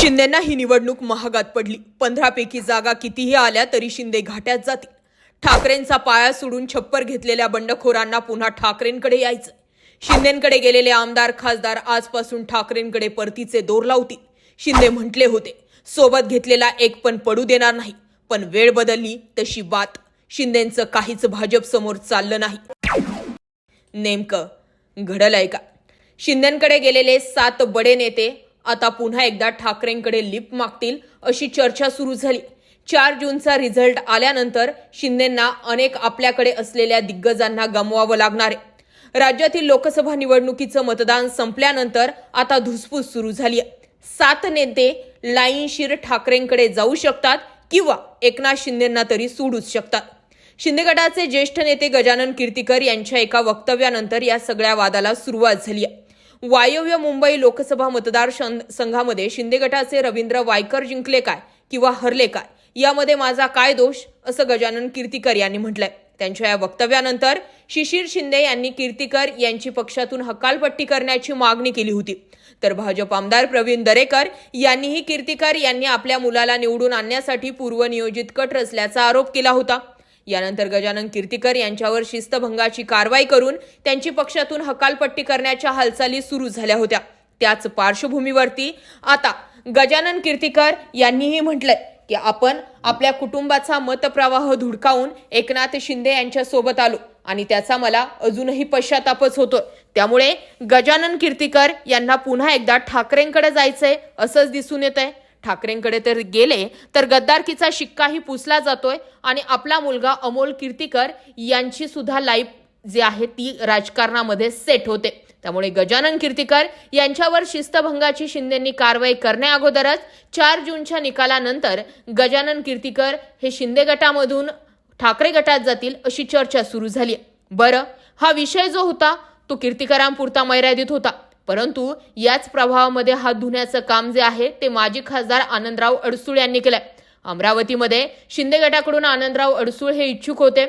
शिंदेंना ही निवडणूक महागात पडली. पंधरापैकी जागा कितीही आल्या तरी शिंदे घाट्यात जातील. ठाकरेंचा पाया सोडून छप्पर घेतलेल्या बंडखोरांना पुन्हा ठाकरेंकडे यायचं शिंदेंकडे गेलेले आमदार खासदार आजपासून ठाकरेंकडे परतीचे दोर लावतील. शिंदे म्हटले होते सोबत घेतलेला एक पण पडू देणार नाही. पण वेळ बदलली तशी बात शिंदेंचं काहीच भाजप समोर चाललं नाही. नेमकं घडलंय का? शिंदेकडे गेलेले सात बडे नेते आता पुन्हा एकदा ठाकरेंकडे लिप मागतील अशी चर्चा सुरू झाली. चार जूनचा रिझल्ट आल्यानंतर शिंदेंना अनेक आपल्याकडे असलेल्या दिग्गजांना गमवावं लागणार आहे. राज्यातील लोकसभा निवडणुकीचं मतदान संपल्यानंतर आता धुसफूस सुरू झाली आहे सात नेते लाईनशीर ठाकरेंकडे जाऊ शकतात किंवा एकनाथ शिंदेंना तरी सोडूच शकतात. शिंदे गटाचे ज्येष्ठ नेते गजानन कीर्तीकर यांच्या एका वक्तव्यानंतर या सगळ्या वादाला सुरुवात झाली आहे वायव्य मुंबई लोकसभा मतदार संघामध्ये शिंदे गटाचे रवींद्र वायकर जिंकले काय किंवा हरले काय? यामध्ये माझा काय दोष? असं गजानन कीर्तीकर यांनी म्हटलंय. त्यांच्या या वक्तव्यानंतर शिशिर शिंदे यांनी कीर्तीकर यांची पक्षातून हकालपट्टी करण्याची मागणी केली होती. तर भाजप आमदार प्रवीण दरेकर यांनीही कीर्तीकर यांनी आपल्या मुलाला निवडून आणण्यासाठी पूर्वनियोजित कट रचल्याचा आरोप केला होता. यानंतर गजानन कीर्तीकर यांच्यावर शिस्तभंगाची कारवाई करून त्यांची पक्षातून हकालपट्टी करण्याच्या हालचाली सुरू झाल्या होत्या. त्याच पार्श्वभूमीवरती आता गजानन कीर्तीकर यांनीही म्हटलंय की आपण आपल्या कुटुंबाचा मतप्रवाह धुडकावून एकनाथ शिंदे यांच्या सोबत आलो आणि त्याचा मला अजूनही पश्चातापच होतोय. त्यामुळे गजानन कीर्तीकर यांना पुन्हा एकदा ठाकरेंकडे जायचंय असंच दिसून येत आहे ठाकरेंकडे तर गेले तर गद्दारकीचा शिक्काही पुसला जातोय आणि आपला मुलगा अमोल कीर्तीकर यांची सुद्धा लाईफ जी आहे ती राजकारणामध्ये सेट होते. त्यामुळे गजानन कीर्तीकर यांच्यावर शिस्तभंगाची शिंदेंनी कारवाई करण्याअगोदरच चार जूनच्या निकालानंतर गजानन कीर्तीकर हे शिंदे गटामधून ठाकरे गटात जातील अशी चर्चा सुरू झाली बरं हा विषय जो होता तो कीर्तिकरांपुरता मर्यादित होता. परंतु याच प्रभावामध्ये हात धुण्याचं काम जे आहे ते माजी खासदार आनंदराव अडसूळ यांनी केलंय. अमरावतीमध्ये शिंदे गटाकडून आनंदराव अडसूळ हे इच्छुक होते.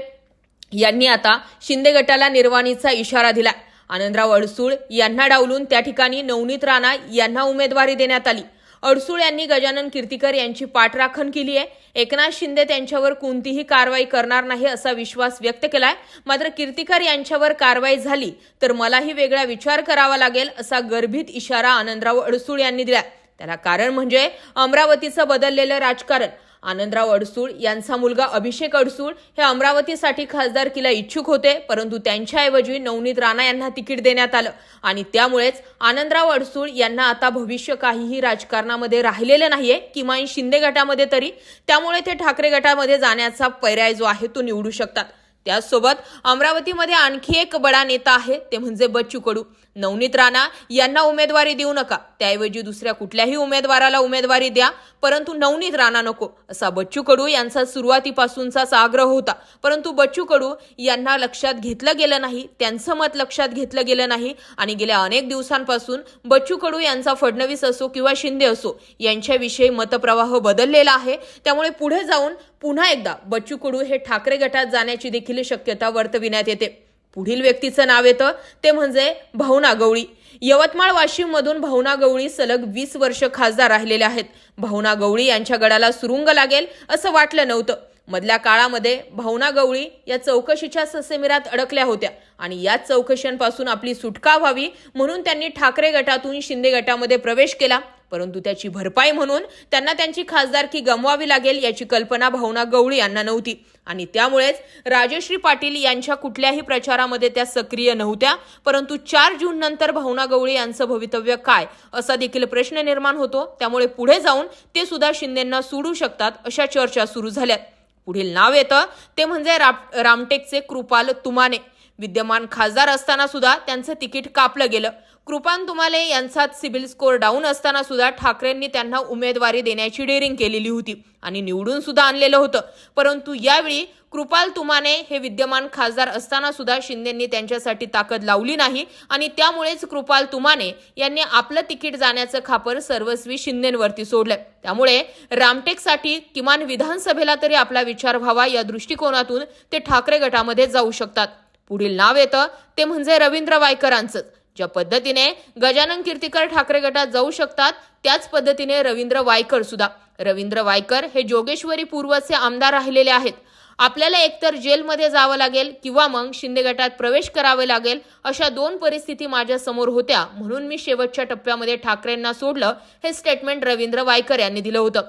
यांनी आता शिंदे गटाला निर्वाणीचा इशारा दिला आनंदराव अडसूळ यांना डावलून त्या ठिकाणी नवनीत राणा यांना उमेदवारी देण्यात आली. अडसूळ यांनी गजानन कीर्तीकर यांची पाठराखण केली आहे. एकनाथ शिंदे त्यांच्यावर कोणतीही कारवाई करणार नाही असा विश्वास व्यक्त केलाय. मात्र कीर्तीकर यांच्यावर कारवाई झाली तर मलाही वेगळा विचार करावा लागेल असा गर्भित इशारा आनंदराव अडसूळ यांनी दिला त्याला कारण म्हणजे अमरावतीचं बदललेलं राजकारण. आनंदराव अडसूळ यांचा मुलगा अभिषेक अडसूळ हे अमरावतीसाठी खासदारकीला इच्छुक होते परंतु त्यांच्याऐवजी नवनीत राणा यांना तिकीट देण्यात आलं. आणि त्यामुळेच आनंदराव अडसूळ यांना आता भविष्य काहीही राजकारणामध्ये राहिलेलं नाहीये किमान शिंदे गटामध्ये तरी. त्यामुळे ते ठाकरे गटामध्ये जाण्याचा पर्याय जो आहे तो निवडू शकतात. त्याचसोबत अमरावतीमध्ये आणखी एक बडा नेता आहे ते म्हणजे बच्चू कडू. नवनीत राणा यांना उमेदवारी देऊ नका. त्याऐवजी दुसऱ्या कुठल्याही उमेदवाराला उमेदवारी द्या. परंतु नवनीत राणा नको असा बच्चू कडू यांचा सुरुवातीपासूनचाच आग्रह होता. परंतु बच्चू कडू यांना लक्षात घेतलं गेलं नाही त्यांचं मत लक्षात घेतलं गेलं नाही आणि गेल्या अनेक दिवसांपासून बच्चू कडू यांचा फडणवीस असो किंवा शिंदे असो यांच्याविषयी मतप्रवाह बदललेला आहे. त्यामुळे पुढे जाऊन पुन्हा एकदा बच्चू कडू हे ठाकरे गटात जाण्याची देखील शक्यता वर्तविण्यात येते. पुढील व्यक्तीचं नाव येतं. ते म्हणजे भावना गवळी. यवतमाळ वाशिम मधून भावना गवळी सलग वीस वर्ष खासदार राहिलेले आहेत. भावना गवळी यांच्या गडाला सुरुंग लागेल असं वाटलं नव्हतं. मधल्या काळामध्ये भावना गवळी या चौकशीच्या ससेमिरात अडकल्या होत्या आणि याच चौकशांपासून आपली सुटका व्हावी म्हणून त्यांनी ठाकरे गटातून शिंदे गटामध्ये प्रवेश केला. परंतु त्याची भरपाई म्हणून त्यांना त्यांची खासदारकी गमवावी लागेल याची कल्पना भावना गवळी यांना नव्हती. आणि त्यामुळेच राजश्री पाटील यांच्या कुठल्याही प्रचारामध्ये त्या सक्रिय नव्हत्या. परंतु चार जून नंतर भावना गवळी यांचं भवितव्य काय असा देखील प्रश्न निर्माण होतो. त्यामुळे पुढे जाऊन ते सुद्धा शिंदेंना सोडू शकतात अशा चर्चा सुरू झाल्यात. पुढील नाव येतं ते म्हणजे राम रामटेकचे कृपाल तुमाने. विद्यमान खासदार असताना सुद्धा त्यांचं तिकीट कापलं गेलं. कृपान तुमाले यांचा सिबिल स्कोअर डाऊन असताना सुद्धा ठाकरेंनी त्यांना उमेदवारी देण्याची डेअरिंग केलेली होती आणि निवडून सुद्धा आणलेलं होतं. परंतु यावेळी कृपाल तुमाने हे विद्यमान खासदार असताना सुद्धा शिंदेंनी त्यांच्यासाठी ताकद लावली नाही आणि त्यामुळेच कृपाल तुमाने यांनी आपलं तिकीट जाण्याचं खापर सर्वस्वी शिंदेंवरती सोडलंय. त्यामुळे रामटेकसाठी किमान विधानसभेला तरी आपला विचार व्हावा या दृष्टिकोनातून ते ठाकरे गटामध्ये जाऊ शकतात. पुढील नाव येतं ते म्हणजे रवींद्र वायकरांचं. ज्या पद्धतीने गजानन कीर्तिकर ठाकरे गटात जाऊ शकतात त्याच पद्धतीने रवींद्र वायकर सुद्धा. रवींद्र वायकर हे जोगेश्वरी पूर्वचे आमदार राहिलेले आहेत. आपल्याला एकतर जेलमध्ये जावं लागेल किंवा मग शिंदे गटात प्रवेश करावे लागेल अशा दोन परिस्थिती माझ्यासमोर होत्या म्हणून मी शेवटच्या टप्प्यामध्ये ठाकरेंना सोडलं हे स्टेटमेंट रवींद्र वायकर यांनी दिलं होतं.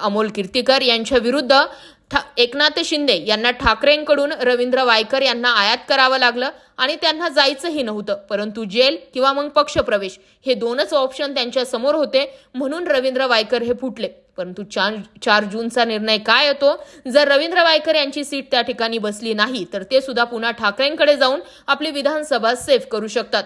अमोल कीर्तिकर यांच्या विरुद्ध एकनाथ शिंदे यांना ठाकरेंकडून रवींद्र वायकर यांना आयात करावं लागलं आणि त्यांना जायचंही नव्हतं परंतु जेल किंवा मग पक्षप्रवेश हे दोनच ऑप्शन त्यांच्यासमोर होते म्हणून रवींद्र वायकर हे फुटले. परंतु चार चार जूनचा निर्णय काय येतो? जर रवींद्र वायकर यांची सीट त्या ठिकाणी बसली नाही तर ते सुद्धा पुन्हा ठाकरेंकडे जाऊन आपली विधानसभा सेफ करू शकतात.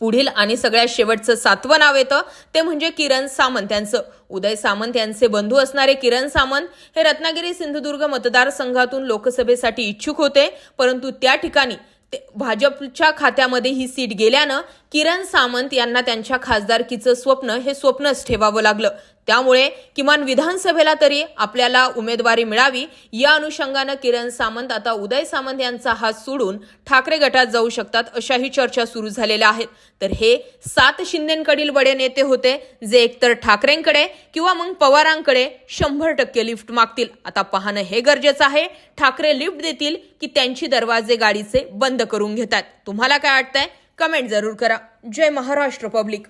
पुढील आणि सगळ्यात शेवटचं सातवं नाव येतं. ते म्हणजे किरण सामंत यांचं. उदय सामंत यांचे बंधू असणारे किरण सामंत हे रत्नागिरी सिंधुदुर्ग मतदारसंघातून लोकसभेसाठी इच्छुक होते. परंतु त्या ठिकाणी ते भाजपच्या खात्यामध्ये ही सीट गेल्यानं किरण सामंत यांना त्यांच्या खासदारकीचं स्वप्न हे स्वप्नच ठेवावं लागलं. त्यामुळे किमान विधानसभेला तरी आपल्याला उमेदवारी मिळावी. या अनुषंगानं किरण सामंत आता उदय सामंत यांचा हात सोडून ठाकरे गटात जाऊ शकतात अशाही चर्चा सुरू झालेल्या आहेत. तर हे सात शिंदेकडील बडे नेते होते जे एकतर ठाकरेंकडे किंवा मग पवारांकडे शंभर टक्के लिफ्ट मागतील. आता पाहणं हे गरजेचं आहे. ठाकरे लिफ्ट देतील की त्यांची दरवाजे गाडीचे बंद करून घेतात. तुम्हाला काय वाटतंय? कमेंट जरूर करा. जय महाराष्ट्र पब्लिक.